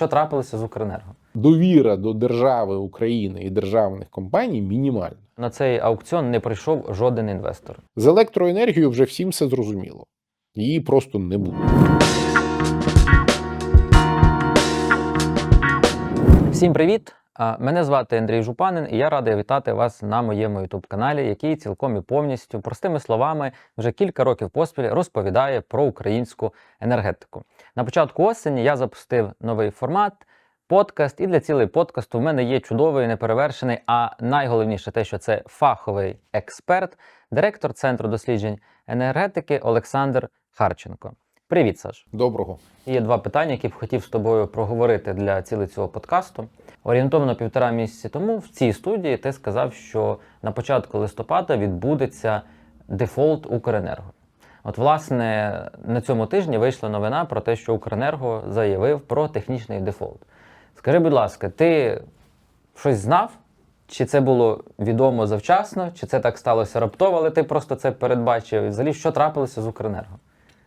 що трапилося з Укренерго. Довіра до держави України і державних компаній мінімальна. На цей аукціон не прийшов жоден інвестор. З електроенергією вже всім все зрозуміло. Її просто не буде. Всім привіт! Мене звати Андрій Жупанин, і я радий вітати вас на моєму youtube каналі який цілком і повністю, простими словами, вже кілька років поспіль розповідає про українську енергетику. На початку осені я запустив новий формат. Подкаст, і для цілей подкасту в мене є чудовий, неперевершений, а найголовніше те, що це фаховий експерт, директор Центру досліджень енергетики Олександр Харченко. Привіт, Саш! Доброго. Є два питання, які б хотів з тобою проговорити для цілей цього подкасту. Орієнтовно півтора місяці тому в цій студії ти сказав, що на початку листопада відбудеться дефолт Укренерго. От, власне, на цьому тижні вийшла новина про те, що Укренерго заявив про технічний дефолт. Скажи, будь ласка, ти щось знав? Чи це було відомо завчасно, чи це так сталося раптово, але ти просто це передбачив? І взагалі, що трапилося з Укренерго?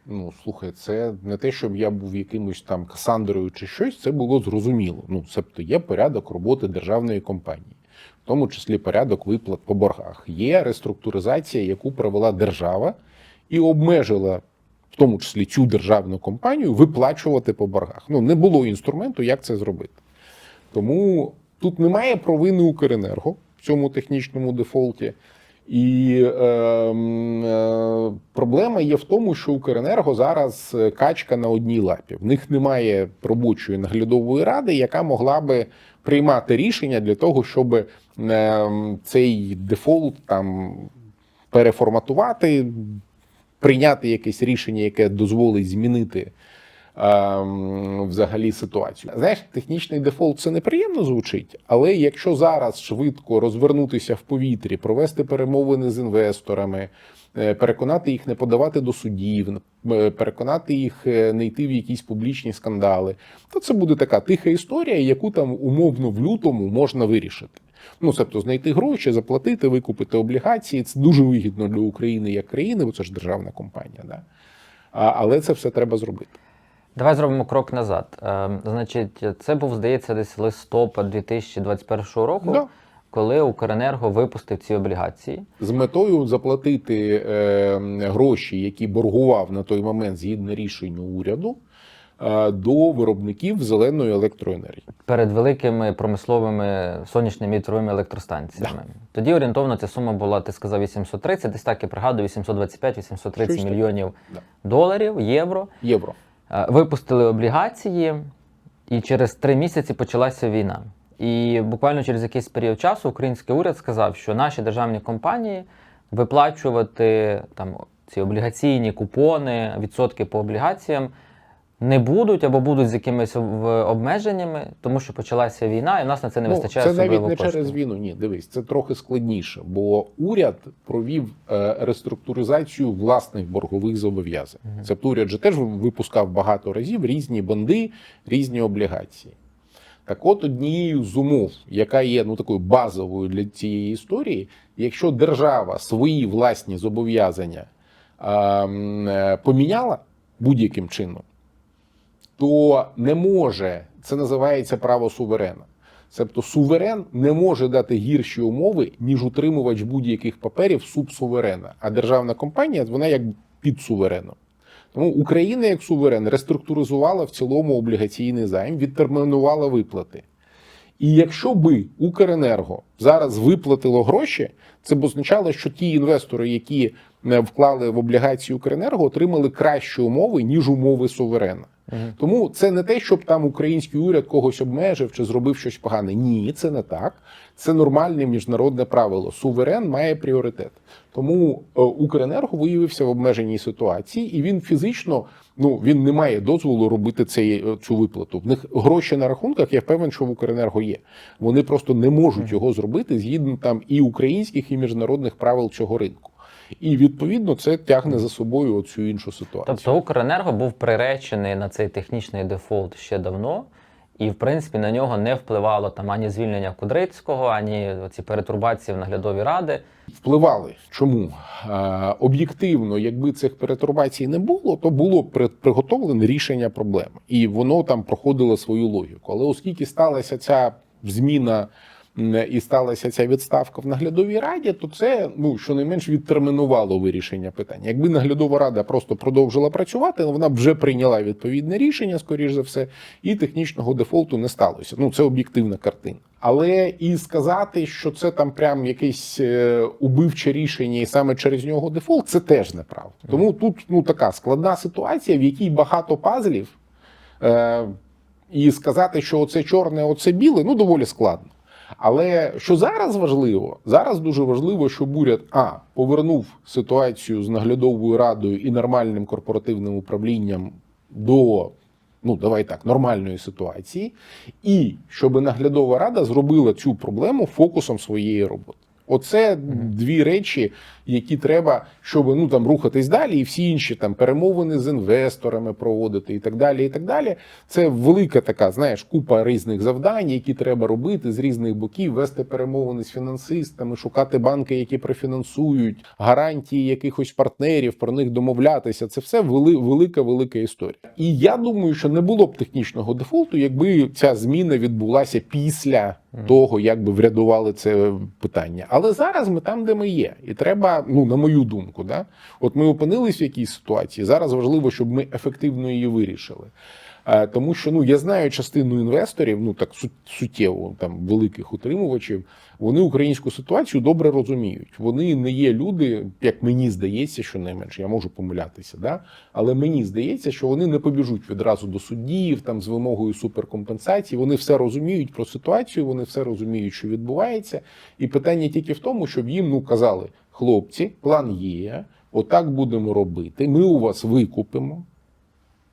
Ну, слухай, це не те, щоб я був якимось там Касандрою чи щось, це було зрозуміло. Ну, тобто є порядок роботи державної компанії, в тому числі порядок виплат по боргах. Є реструктуризація, яку провела держава і обмежила. В тому числі цю державну компанію виплачувати по боргах. Ну не було інструменту, як це зробити. Тому тут немає провини Укренерго в цьому технічному дефолті. І е, е, проблема є в тому, що Укренерго зараз е, качка на одній лапі. В них немає робочої наглядової ради, яка могла би приймати рішення для того, щоб е, цей дефолт там переформатувати, прийняти якесь рішення, яке дозволить змінити. Ем, Взагалі ситуацію. Знаєш, технічний дефолт це неприємно звучить, але якщо зараз швидко розвернутися в повітрі, провести перемовини з інвесторами, е, переконати їх не подавати до судів, е, переконати їх е, не йти в якісь публічні скандали, то це буде така тиха історія, яку там умовно в лютому можна вирішити. Ну, тобто знайти гроші, заплатити, викупити облігації. Це дуже вигідно для України як країни, бо це ж державна компанія. Да? А, але це все треба зробити. Давай зробимо крок назад. Е, значить, це був, здається, десь листопад 2021 року, Да. коли Укренерго випустив ці облігації. з метою заплатити е, гроші, які боргував на той момент згідно рішенню уряду, е, до виробників зеленої електроенергії. перед великими промисловими сонячними вітровими електростанціями. Тоді орієнтовно ця сума була, ти сказав, 830, десь так я пригадую, 825-830 Щось таке. мільйонів Да. доларів, євро. Євро. Е, Випустили облігації, і через три місяці почалася війна. І буквально через якийсь період часу український уряд сказав, що наші державні компанії виплачувати там ці облігаційні купони, відсотки по облігаціям не будуть або будуть з якимись обмеженнями, тому що почалася війна, і в нас на це не вистачає Ну, це навіть не коштів. через війну. Ні, дивись, це трохи складніше, бо уряд провів е, реструктуризацію власних боргових зобов'язань. Мгм. Тобто уряд же теж випускав багато разів різні бонди, різні облігації. Так от однією з умов, яка є ну такою базовою для цієї історії, якщо держава свої власні зобов'язання е, поміняла будь-яким чином, то не може це називається право суверена. Тобто суверен не може дати гірші умови, ніж утримувач будь-яких паперів субсуверена. А державна компанія вона як під сувереном. Тому Україна як суверен реструктуризувала в цілому облігаційний займ, відтермінувала виплати. І якщо би Укренерго зараз виплатило гроші, це б означало, що ті інвестори, які е, вклали в облігації Укренерго, отримали кращі умови, ніж умови суверена. Тому це не те, щоб там український уряд когось обмежив чи зробив щось погане. Ні, це не так. Це нормальне міжнародне правило. Суверен має пріоритет. Тому е, Укренерго виявився в обмеженій ситуації, і він фізично ну він не має дозволу робити цей, е, цю виплату. В них гроші на рахунках. Я впевнений, що в Укренерго є. Вони просто не можуть його зробити згідно там і українських, і міжнародних правил цього ринку. І відповідно це тягне за собою оцю іншу ситуацію. Тобто Укренерго був приречений на цей технічний дефолт ще давно, і в принципі на нього не впливало там ані звільнення Кудрицького, ані ці перетурбації в наглядові ради. Впливали. Чому? Е, Об'єктивно, якби цих перетурбацій не було, то було приготовлене рішення проблеми. І воно там проходило свою логіку. Але оскільки сталася ця зміна і сталася ця відставка в наглядовій раді, то це ну щонайменш відтермінувало вирішення питання. Якби наглядова рада просто продовжила працювати, вона б вже прийняла відповідне рішення, скоріш за все, і технічного дефолту не сталося. Ну це об'єктивна картина. Але і сказати, що це там прям якесь е, убивче рішення, і саме через нього дефолт, це теж неправда. Тому тут ну така складна ситуація, в якій багато пазлів. Е, і сказати, що оце чорне, оце біле, ну доволі складно. Але що зараз важливо, зараз дуже важливо, щоб уряд а повернув ситуацію з наглядовою радою і нормальним корпоративним управлінням до ну давай так нормальної ситуації, і щоб наглядова рада зробила цю проблему фокусом своєї роботи. Оце дві речі, які треба, щоб ну там рухатись далі, і всі інші там перемовини з інвесторами проводити і так далі. І так далі. Це велика така, знаєш, купа різних завдань, які треба робити з різних боків, вести перемовини з фінансистами, шукати банки, які профінансують, гарантії якихось партнерів, про них домовлятися. Це все вели, велика, велика історія. І я думаю, що не було б технічного дефолту, якби ця зміна відбулася після того, як би врядували це питання. Але зараз ми там, де ми є, і треба, ну на мою думку, да, от ми опинились в якійсь ситуації. Зараз важливо, щоб ми ефективно її вирішили. Е, Тому що ну я знаю частину інвесторів, ну так су- суттєво там великих утримувачів. Вони українську ситуацію добре розуміють. Вони не є люди, як мені здається, що найменше. Я можу помилятися, да? але мені здається, що вони не побіжуть відразу до суддів там з вимогою суперкомпенсації. Вони все розуміють про ситуацію, вони все розуміють, що відбувається. І питання тільки в тому, щоб їм ну казали: хлопці, план є, отак будемо робити. Ми у вас викупимо.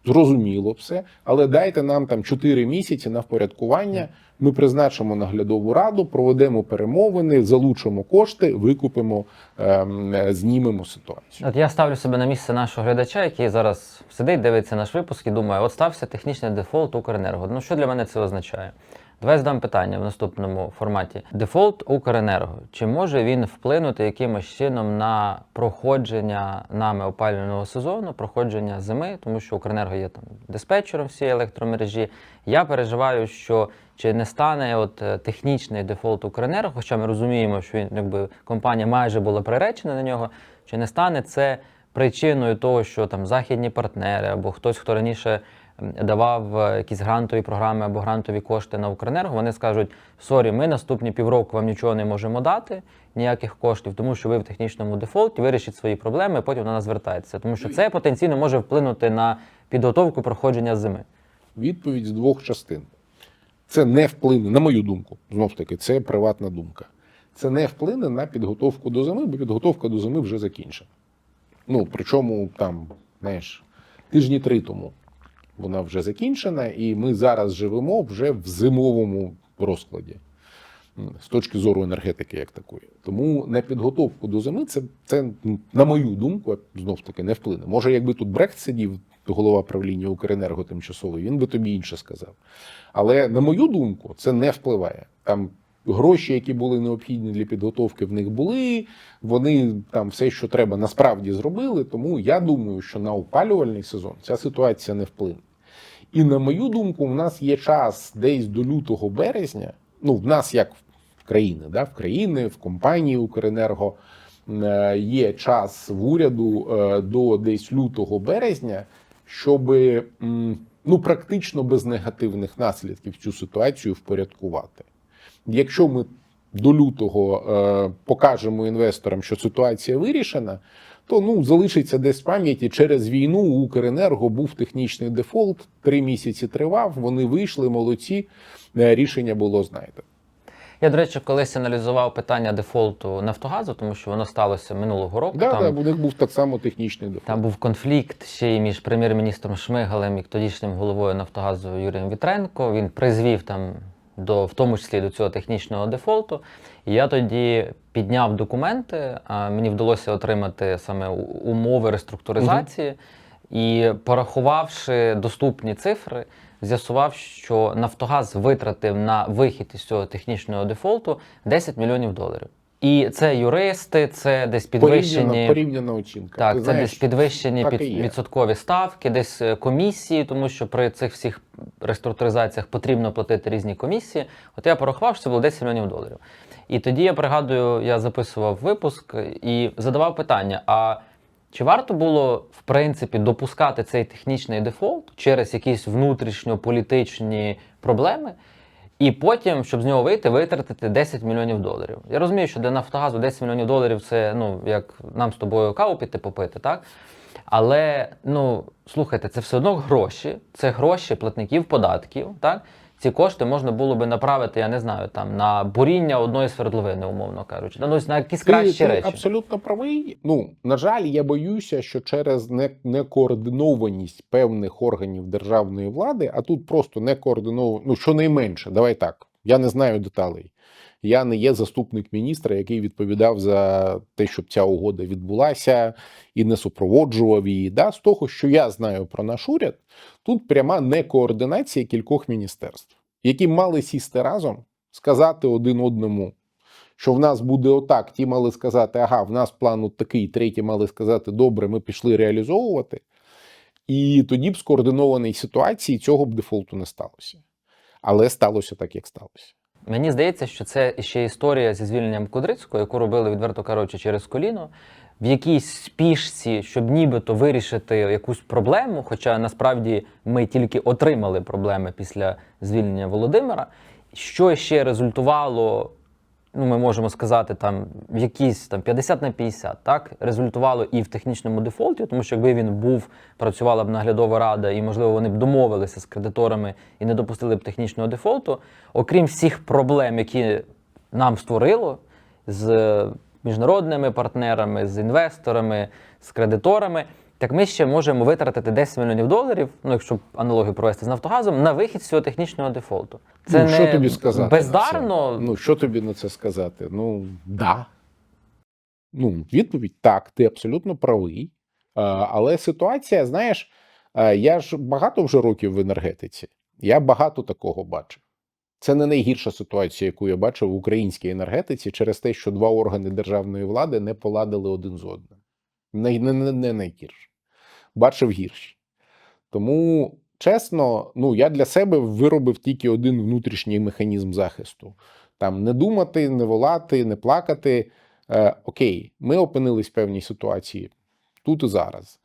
Зрозуміло все, але дайте нам там 4 місяці на впорядкування. Ми призначимо наглядову раду, проведемо перемовини, залучимо кошти, викупимо, ем, знімемо ситуацію. От я ставлю себе на місце нашого глядача, який зараз сидить, дивиться наш випуск і думає, от стався технічний дефолт Укренерго. Ну що для мене це означає? Давай задам питання в наступному форматі. Дефолт Укренерго. Чи може він вплинути якимось чином на проходження нами опалювального сезону, проходження зими, тому що Укренерго є там диспетчером всієї електромережі. Я переживаю, що чи не стане от е, технічний дефолт Укренерго, хоча ми розуміємо, що він якби компанія майже була приречена на нього, чи не стане це причиною того, що там західні партнери або хтось, хто раніше давав е, якісь грантові програми або грантові кошти на Укренерго, вони скажуть: сорі, ми наступні півроку вам нічого не можемо дати, ніяких коштів, тому що ви в технічному дефолті вирішіть свої проблеми, потім до нас звертається. Тому що це потенційно може вплинути на підготовку проходження зими. Відповідь з двох частин. Це не вплине, на мою думку, знов таки, це приватна думка. Це не вплине на підготовку до зими, бо підготовка до зими вже закінчена. Ну, причому там, знаєш, тижні три тому вона вже закінчена, і ми зараз живемо вже в зимовому розкладі з точки зору енергетики, як такої. Тому на підготовку до зими це, це на мою думку, знов таки не вплине. Може, якби тут Брехт сидів, голова правління Укренерго тимчасовий, він би тобі інше сказав. Але на мою думку, це не впливає. Там гроші, які були необхідні для підготовки, в них були. Вони там все, що треба, насправді зробили. Тому я думаю, що на опалювальний сезон ця ситуація не вплине. І на мою думку, в нас є час десь до лютого березня. Ну, в нас як в країни, да, в країни, в компанії Укренерго е, є час в уряду е, до десь лютого березня, щоб ну практично без негативних наслідків цю ситуацію впорядкувати. Якщо ми до лютого е, покажемо інвесторам, що ситуація вирішена, то ну залишиться десь в пам'яті через війну у Укренерго був технічний дефолт, три місяці тривав. Вони вийшли, молодці. е, Рішення було знайдено. Я, до речі, колись аналізував питання дефолту Нафтогазу, тому що воно сталося минулого року. Да, там, да, у них був так само технічний дефолт. Там був конфлікт ще й між прем'єр-міністром Шмигалем і тодішнім головою Нафтогазу Юрієм Вітренко. Він призвів там до, в тому числі до цього технічного дефолту. Я тоді підняв документи. А мені вдалося отримати саме умови реструктуризації. І порахувавши доступні цифри, з'ясував, що Нафтогаз витратив на вихід із цього технічного дефолту 10 мільйонів доларів. І це юристи, це десь підвищені. Порівняна, порівняна оцінка. Так, Ти це знаєш, десь підвищені під відсоткові ставки, десь е, комісії, тому що при цих всіх реструктуризаціях потрібно платити різні комісії. От я порахував, що це було 10 мільйонів доларів. І тоді я пригадую, я записував випуск і задавав питання: а чи варто було в принципі допускати цей технічний дефолт через якісь внутрішньополітичні проблеми? І потім, щоб з нього вийти, витратити 10 мільйонів доларів. Я розумію, що для Нафтогазу 10 мільйонів доларів це ну як нам з тобою каву піти попити, так? Але ну слухайте, це все одно гроші, це гроші платників податків. Так? Ці кошти можна було би направити, я не знаю, там на буріння одної свердловини, умовно кажучи, ну, на якісь кращі ти речі. абсолютно правий. Ну, на жаль, я боюся, що через некоординованість певних органів державної влади, а тут просто некоординованість, ну щонайменше, давай так. Я не знаю деталей. Я не є заступник міністра, який відповідав за те, щоб ця угода відбулася і не супроводжував її. Да? З того, що я знаю про наш уряд, тут пряма некоординація кількох міністерств, які мали сісти разом, сказати один одному, що в нас буде отак. Ті мали сказати, ага, в нас план от такий, треті мали сказати, добре, ми пішли реалізовувати. І тоді б скоординованій ситуації цього б дефолту не сталося. Але сталося так, як сталося. Мені здається, що це ще історія зі звільненням Кудрицького, яку робили відверто кажучи через коліно. В якійсь спішці, щоб нібито вирішити якусь проблему, хоча насправді ми тільки отримали проблеми після звільнення Володимира, що ще результувало, ну ми можемо сказати, там якісь там 50 на 50, так результувало і в технічному дефолті, тому що якби він був, працювала б наглядова рада, і можливо вони б домовилися з кредиторами і не допустили б технічного дефолту. Окрім всіх проблем, які нам створило з міжнародними партнерами, з інвесторами, з кредиторами. Так ми ще можемо витратити 10 мільйонів доларів, ну якщо аналогію провести з Нафтогазом, на вихід з цього технічного дефолту. Це ну, не тобі сказати? на це? бездарно. Ну, що тобі на це сказати? Ну, да. Ну, відповідь так, ти абсолютно правий. Але ситуація, знаєш, я ж багато вже років в енергетиці. Я багато такого бачив. Це не найгірша ситуація, яку я бачив в українській енергетиці через те, що два органи державної влади не поладили один з одним. Не, не, не, не найгірше. Бачив гірші. Тому, чесно, ну я для себе виробив тільки один внутрішній механізм захисту: там не думати, не волати, не плакати. Е, окей, ми опинились в певній ситуації тут і зараз.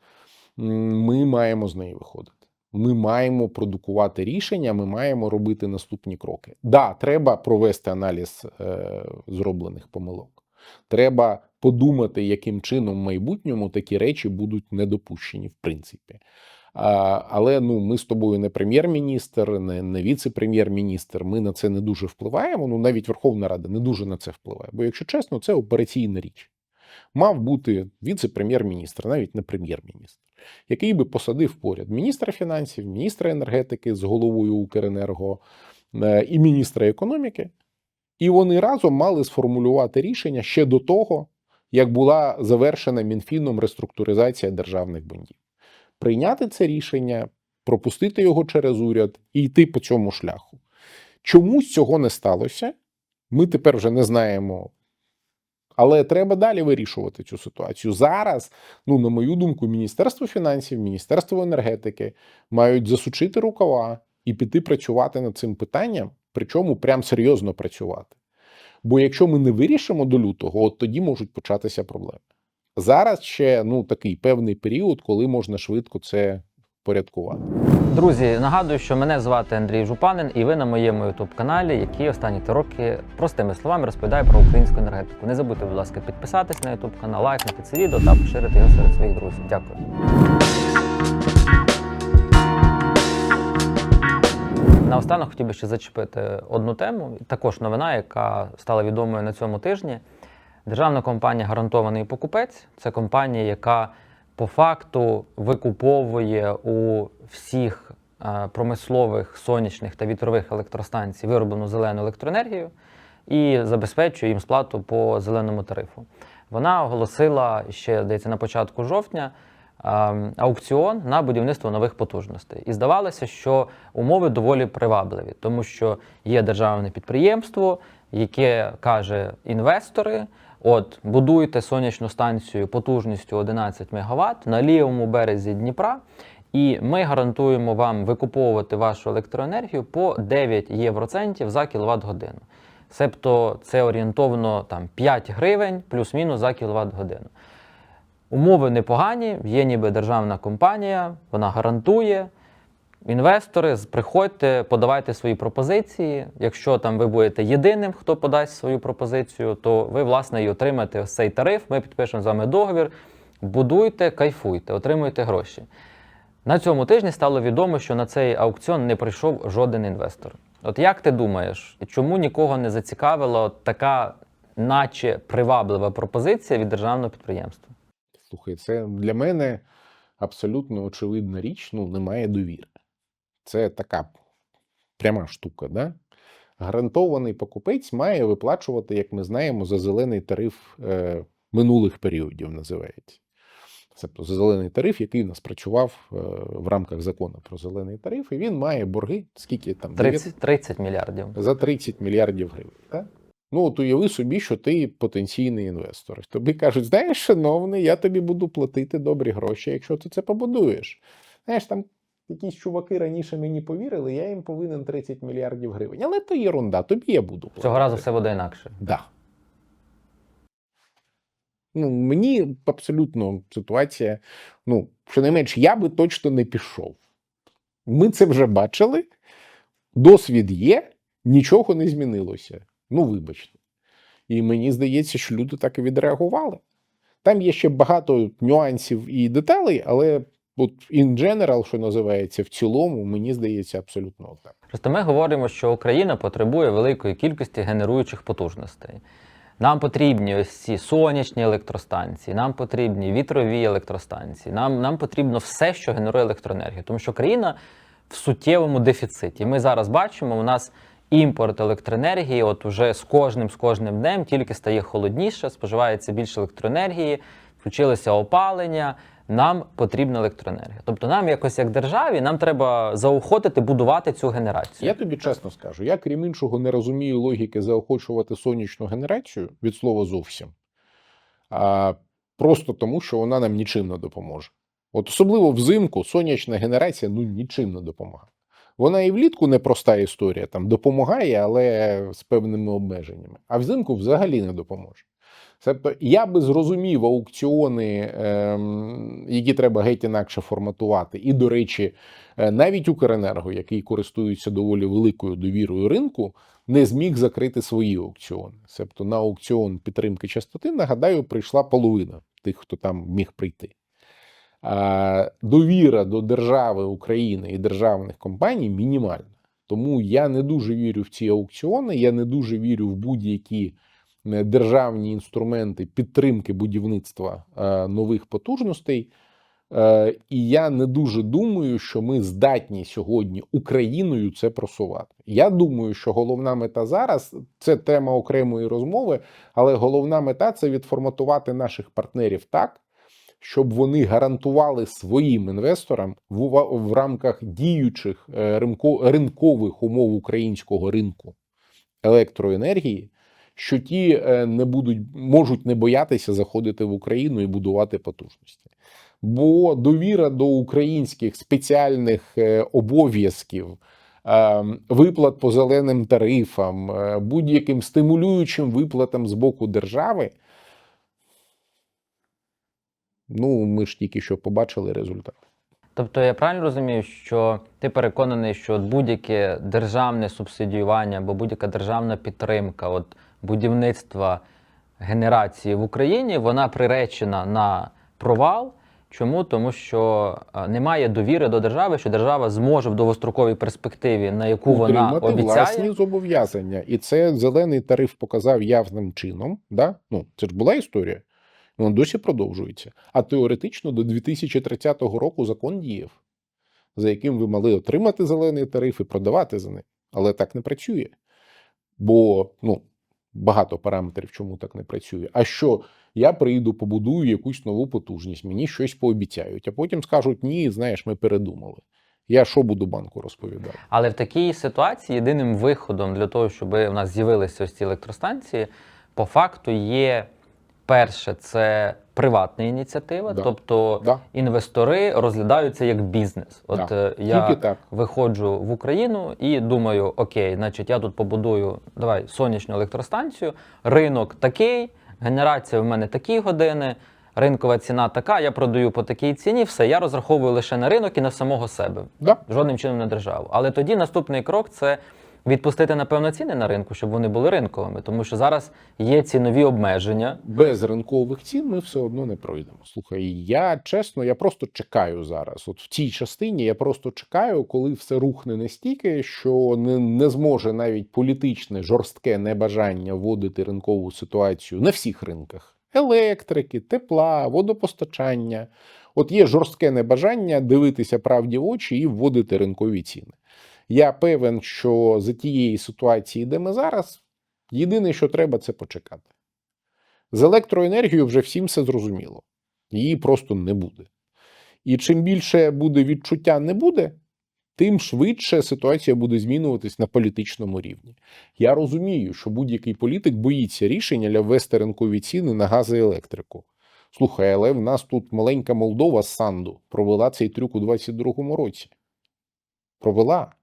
Ми маємо з неї виходити. Ми маємо продукувати рішення, ми маємо робити наступні кроки. Да, треба провести аналіз е, зроблених помилок. Треба подумати, яким чином в майбутньому такі речі будуть недопущені, в принципі. Але ну, ми з тобою не прем'єр-міністр, не, не віце-прем'єр-міністр. Ми на це не дуже впливаємо. Ну навіть Верховна Рада не дуже на це впливає. Бо, якщо чесно, це операційна річ. Мав бути віце-прем'єр-міністр, навіть не прем'єр-міністр, який би посадив поряд міністра фінансів, міністра енергетики з головою Укренерго е, і міністра економіки. І вони разом мали сформулювати рішення ще до того, як була завершена Мінфіном реструктуризація державних бондів. Прийняти це рішення, пропустити його через уряд і йти по цьому шляху. Чомусь цього не сталося. Ми тепер вже не знаємо. Але треба далі вирішувати цю ситуацію. Зараз, ну, на мою думку, Міністерство фінансів, Міністерство енергетики мають засучити рукава і піти працювати над цим питанням, причому прям серйозно працювати. Бо якщо ми не вирішимо до лютого, от тоді можуть початися проблеми. Зараз ще ну, такий певний період, коли можна швидко це порядкувати. Друзі, нагадую, що мене звати Андрій Жупанин, і ви на моєму youtube каналі, який останні три роки простими словами розповідає про українську енергетику. Не забудьте, будь ласка, підписатись на youtube канал, лайкнути це відео та поширити його серед своїх друзів. Дякую. Наостанок хотів би ще зачепити одну тему. Також новина, яка стала відомою на цьому тижні. Державна компанія Гарантований покупець це компанія, яка по факту викуповує у всіх е, промислових сонячних та вітрових електростанцій вироблену зелену електроенергію і забезпечує їм сплату по зеленому тарифу. Вона оголосила ще здається, на початку жовтня аукціон на будівництво нових потужностей. І здавалося, що умови доволі привабливі, тому що є державне підприємство, яке каже інвестори: от будуйте сонячну станцію потужністю 11 МВт на лівому березі Дніпра. І ми гарантуємо вам викуповувати вашу електроенергію по 9 євроцентів за кіловат годину. Себто це орієнтовно там 5 гривень плюс-мінус за кіловат годину. Умови непогані, є ніби державна компанія, вона гарантує. Інвестори, приходьте, подавайте свої пропозиції. Якщо там ви будете єдиним, хто подасть свою пропозицію, то ви, власне, і отримаєте ось цей тариф. Ми підпишемо з вами договір. Будуйте, кайфуйте, отримуйте гроші. На цьому тижні стало відомо, що на цей аукціон не прийшов жоден інвестор. От як ти думаєш, чому нікого не зацікавила така, наче приваблива пропозиція від державного підприємства? Слухай, це для мене абсолютно очевидна річ, ну, немає довіри. Це така пряма штука, да? Гарантований покупець має виплачувати, як ми знаємо, за зелений тариф е, минулих періодів називається. Тобто за зелений тариф, який в нас працював е, в рамках закону про зелений тариф, і він має борги, скільки там 30, 30 мільярдів. за 30 мільярдів гривень. Так? Ну, от уяви собі, що ти потенційний інвестор. Тобі кажуть, знаєш, шановний, я тобі буду платити добрі гроші, якщо ти це побудуєш. Знаєш, там якісь чуваки раніше мені повірили, я їм повинен 30 мільярдів гривень. Але то єрунда, тобі я буду платити. Цього разу все буде інакше. Да. Ну, мені абсолютно ситуація. Ну, щонайменш, я би точно не пішов. Ми це вже бачили. Досвід є, нічого не змінилося. Ну, вибачте. І мені здається, що люди так і відреагували. Там є ще багато нюансів і деталей, але от in general, що називається, в цілому, мені здається, абсолютно так. Просто ми говоримо, що Україна потребує великої кількості генеруючих потужностей. Нам потрібні ось ці сонячні електростанції, нам потрібні вітрові електростанції, нам, нам потрібно все, що генерує електроенергію. Тому що країна в суттєвому дефіциті. Ми зараз бачимо, у нас імпорт електроенергії, от уже з кожним з кожним днем тільки стає холодніше, споживається більше електроенергії, включилося опалення. Нам потрібна електроенергія. Тобто нам якось як державі нам треба заохотити будувати цю генерацію. Я тобі чесно скажу, я крім іншого не розумію логіки заохочувати сонячну генерацію від слова зовсім. А, просто тому, що вона нам нічим не допоможе. От особливо взимку сонячна генерація ну нічим не допомагає. Вона і влітку непроста історія, там допомагає, але з певними обмеженнями. А взимку взагалі не допоможе. Тобто я би зрозумів аукціони, ем, які треба геть інакше форматувати. І, до речі, е, навіть Укренерго, який користується доволі великою довірою ринку, не зміг закрити свої аукціони. Тобто на аукціон підтримки частоти, нагадаю, прийшла половина тих, хто там міг прийти. Довіра до держави України і державних компаній мінімальна. Тому я не дуже вірю в ці аукціони, я не дуже вірю в будь-які е, державні інструменти підтримки будівництва е, нових потужностей. Е, І я не дуже думаю, що ми здатні сьогодні Україною це просувати. Я думаю, що головна мета зараз це тема окремої розмови, але головна мета це відформатувати наших партнерів так, щоб вони гарантували своїм інвесторам в, в рамках діючих е, ринко- ринкових умов українського ринку електроенергії, що ті е, не будуть можуть не боятися заходити в Україну і будувати потужності. Бо довіра до українських спеціальних е, обов'язків, е, виплат по зеленим тарифам, будь-яким стимулюючим виплатам з боку держави. Ну, ми ж тільки що побачили результат. Тобто я правильно розумію, що ти переконаний, що будь-яке державне субсидіювання або будь-яка державна підтримка от будівництва генерації в Україні вона приречена на провал. Чому? Тому що е, немає довіри до держави, що держава зможе в довгостроковій перспективі, на яку вона обіцяє, власні зобов'язання. І це зелений тариф показав явним чином. Да? Ну, це ж була історія. Вона досі продовжується. А теоретично до 2030 року закон діяв, за яким ви мали отримати зелений тариф і продавати за ним. Але так не працює. Бо ну, багато параметрів, чому так не працює. А що Я прийду, побудую якусь нову потужність, мені щось пообіцяють, а потім скажуть: ні, знаєш, ми передумали. Я що буду банку розповідати? Але в такій ситуації єдиним виходом для того, щоб у нас з'явилися ось ці електростанції, по факту є перше, це приватна ініціатива, Да. тобто Да. інвестори розглядаються як бізнес. От Да. е, я Тільки так. виходжу в Україну і думаю: окей, значить, я тут побудую давай сонячну електростанцію, ринок такий, генерація в мене такі години. Ринкова ціна така, я продаю по такій ціні, все, я розраховую лише на ринок і на самого себе Да. жодним чином на державу. Але тоді наступний крок це відпустити, напевно, ціни на ринку, щоб вони були ринковими, тому що зараз є цінові обмеження. Без ринкових цін ми все одно не пройдемо. Слухай, я чесно, я просто чекаю зараз. От в цій частині я просто чекаю, коли все рухне настільки, що не, не зможе навіть політичне жорстке небажання вводити ринкову ситуацію на всіх ринках: електрики, тепла, водопостачання. От є жорстке небажання дивитися правді в очі і вводити ринкові ціни. Я певен, що за тієї ситуації, де ми зараз, єдине, що треба, це почекати. З електроенергією вже всім все зрозуміло. Її просто не буде. І чим більше буде відчуття не буде, тим швидше ситуація буде змінюватись на політичному рівні. Я розумію, що будь-який політик боїться рішення для ввести ринкові ціни на газ і електрику. Слухай, але в нас тут маленька Молдова з Санду провела цей трюк у 22-му році. Провела.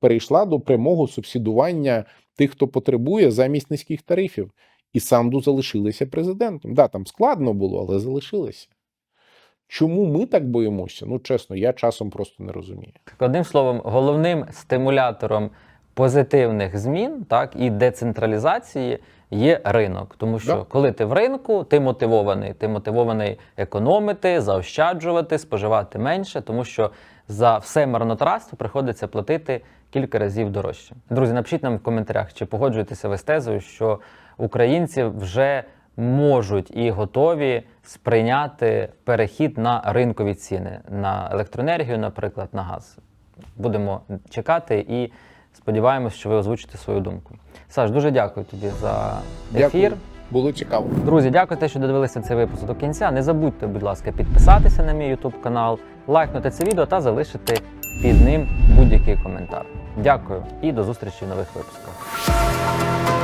Перейшла до прямого субсидування тих, хто потребує замість низьких тарифів. І Санду залишилися президентом. Да, там складно було, але залишилися. Чому ми так боїмося? Ну, чесно, я часом просто не розумію. Одним словом, головним стимулятором позитивних змін так, і децентралізації є ринок. Тому що Да. коли ти в ринку, ти мотивований. Ти мотивований економити, заощаджувати, споживати менше, тому що за все марнотратство приходиться платити кілька разів дорожче. Друзі, напишіть нам в коментарях, чи погоджуєтеся ви з тезою, що українці вже можуть і готові сприйняти перехід на ринкові ціни на електроенергію, наприклад, на газ. Будемо чекати і сподіваємось, що ви озвучите свою думку. Саш, дуже дякую тобі за ефір. Дякую. Було цікаво. Друзі, дякую, те, що додивилися цей випуск до кінця. Не забудьте, будь ласка, підписатися на мій YouTube канал, лайкнути це відео та залишити під ним будь-який коментар. Дякую і до зустрічі в нових випусках.